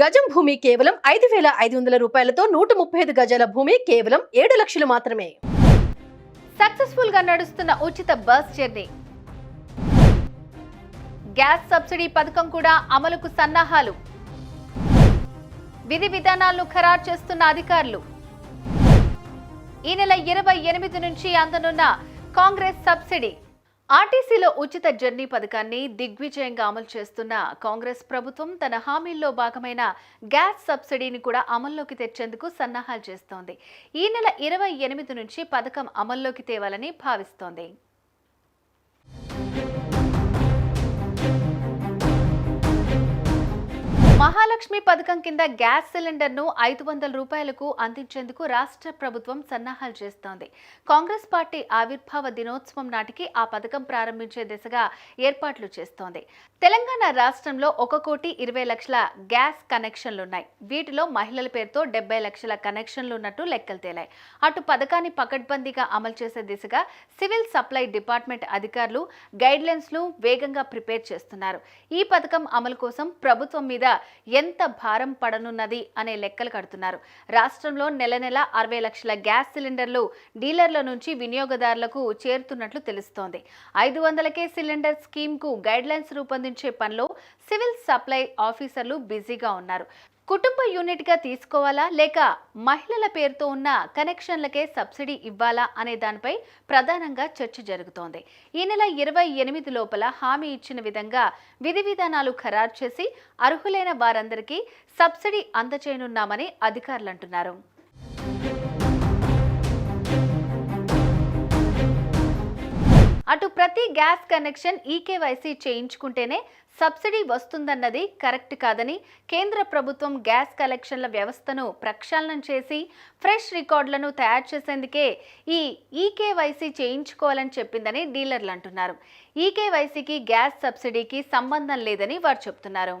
గజం భూమి కేవలం ఐదు వేల ఐదు వందల రూపాయలతో నూట ముప్పై ఐదు గజాల భూమి కేవలం ఏడు లక్షలు మాత్రమే. సక్సెస్ఫుల్గా నడుస్తున్న ఉచిత బస్ జర్నీ. గ్యాస్ సబ్సిడీ పథకం కూడా అమలుకు సన్నాహాలు. విధి విధానాలను ఖరారు చేస్తున్న అధికారులు. ఈ నెల ఇరవై ఎనిమిది నుంచి అందనున్న కాంగ్రెస్ సబ్సిడీ. ఆర్టీసీలో ఉచిత జర్నీ పథకాన్ని దిగ్విజయంగా అమలు చేస్తున్న కాంగ్రెస్ ప్రభుత్వం తన హామీల్లో భాగమైన గ్యాస్ సబ్సిడీని కూడా అమల్లోకి తెచ్చేందుకు సన్నాహాలు చేస్తోంది. ఈ నెల ఇరవై ఎనిమిది నుంచి పథకం అమల్లోకి తేవాలని భావిస్తోంది. మహాలక్ష్మి పథకం కింద గ్యాస్ సిలిండర్ను ఐదు వందల రూపాయలకు అందించేందుకు రాష్ట్ర ప్రభుత్వం సన్నాహాలు చేస్తోంది. కాంగ్రెస్ పార్టీ ఆవిర్భావ దినోత్సవం నాటికి ఆ పథకం ప్రారంభించే దిశగా ఏర్పాట్లు చేస్తోంది. తెలంగాణ రాష్ట్రంలో ఒక కోటి ఇరవై లక్షల గ్యాస్ కనెక్షన్లున్నాయి. వీటిలో మహిళల పేరుతో డెబ్బై లక్షల కనెక్షన్లు ఉన్నట్టు లెక్కలు తేలాయి. అటు పథకాన్ని పకడ్బందీగా అమలు చేసే దిశగా సివిల్ సప్లై డిపార్ట్మెంట్ అధికారులు గైడ్లైన్స్ను వేగంగా ప్రిపేర్ చేస్తున్నారు. ఈ పథకం అమలు కోసం ప్రభుత్వం మీద ఎంత భారం పడనున్నది అనే లెక్కలు కడుతున్నారు. రాష్ట్రంలో నెల నెల అరవై లక్షల గ్యాస్ సిలిండర్లు డీలర్ల నుంచి వినియోగదారులకు చేరుతున్నట్లు తెలుస్తోంది. ఐదు వందలకే సిలిండర్ స్కీమ్కు గైడ్లైన్స్ రూపొందించే పనిలో సివిల్ సప్లై ఆఫీసర్లు బిజీగా ఉన్నారు. కుటుంబ యూనిట్గా తీసుకోవాలా లేక మహిళల పేరుతో ఉన్న కనెక్షన్లకే సబ్సిడీ ఇవ్వాలా అనే దానిపై ప్రధానంగా చర్చ జరుగుతోంది. ఈ నెల ఇరవై ఎనిమిది లోపల హామీ ఇచ్చిన విధంగా విధి విధానాలు ఖరారు చేసి అర్హులైన వారందరికీ సబ్సిడీ అందచేయనున్నామని అధికారులు అంటున్నారు అటు ప్రతి గ్యాస్ కనెక్షన్ ఈకేవైసీ చేయించుకుంటేనే సబ్సిడీ వస్తుందన్నది కరెక్ట్ కాదని కేంద్ర ప్రభుత్వం గ్యాస్ కలెక్షన్ల వ్యవస్థను ప్రక్షాళనం చేసి ఫ్రెష్ రికార్డులను తయారు చేసేందుకే ఈ ఈకేవైసీ చేయించుకోవాలని చెప్పిందని డీలర్లు అంటున్నారు. ఈకేవైసీకి గ్యాస్ సబ్సిడీకి సంబంధం లేదని వారు చెప్తున్నారు.